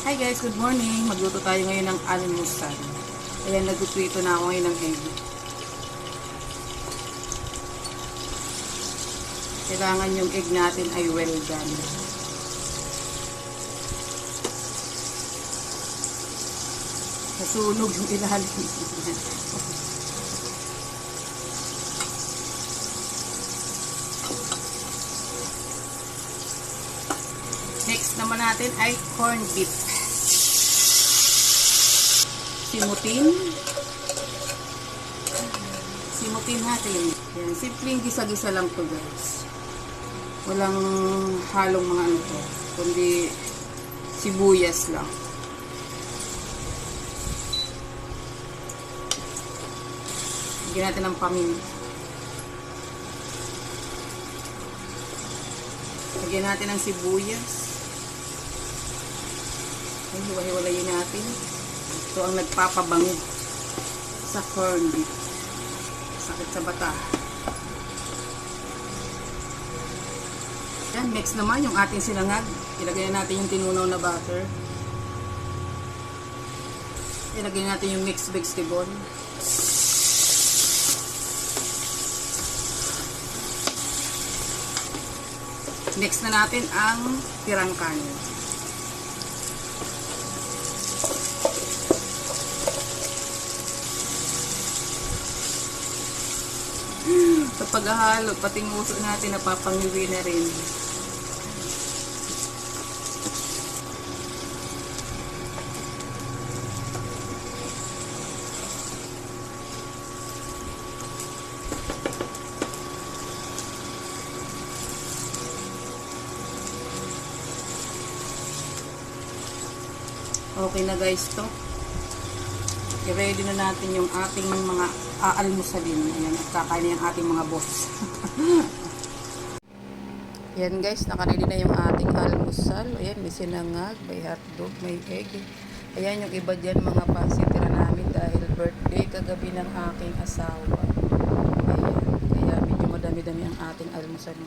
Hi guys, good morning. Magluto tayo ngayon ng almusal. Ayan, nagtutrito na ako ngayon ng egg. Kailangan yung egg natin ay well done. Nasunog yung ilalim. Next naman natin ay corned beef. Simutin. Simutin natin. Yan, simpleng gisa-gisa lang to guys. Walang halong mga ano to. Kundi sibuyas lang. Lagyan natin ng paminta. Lagyan natin ng sibuyas. Ay, hiwa-hiwalayin natin. Ito ang nagpapabango sa corned beef. Sakit sa bata. Yan, next naman yung ating sinangag. Ilagay na natin yung tinunaw na butter. Ilagay natin yung mixed vegetable. Next na natin ang tirang paghahalo, pati nguso natin napapangiwi na rin. Okay na guys to. I-ready na natin yung ating mga aalmusalin. Ayan, at kakain na yung ating mga boss. Yan guys, nakaready na yung ating almusal. Ayan, may sinangag, may hotdog, may egg. Ayan yung iba dyan mga pasitira namin dahil birthday kagabi ng aking asawa. Ayan, kaya medyo madami-dami ang ating almusal.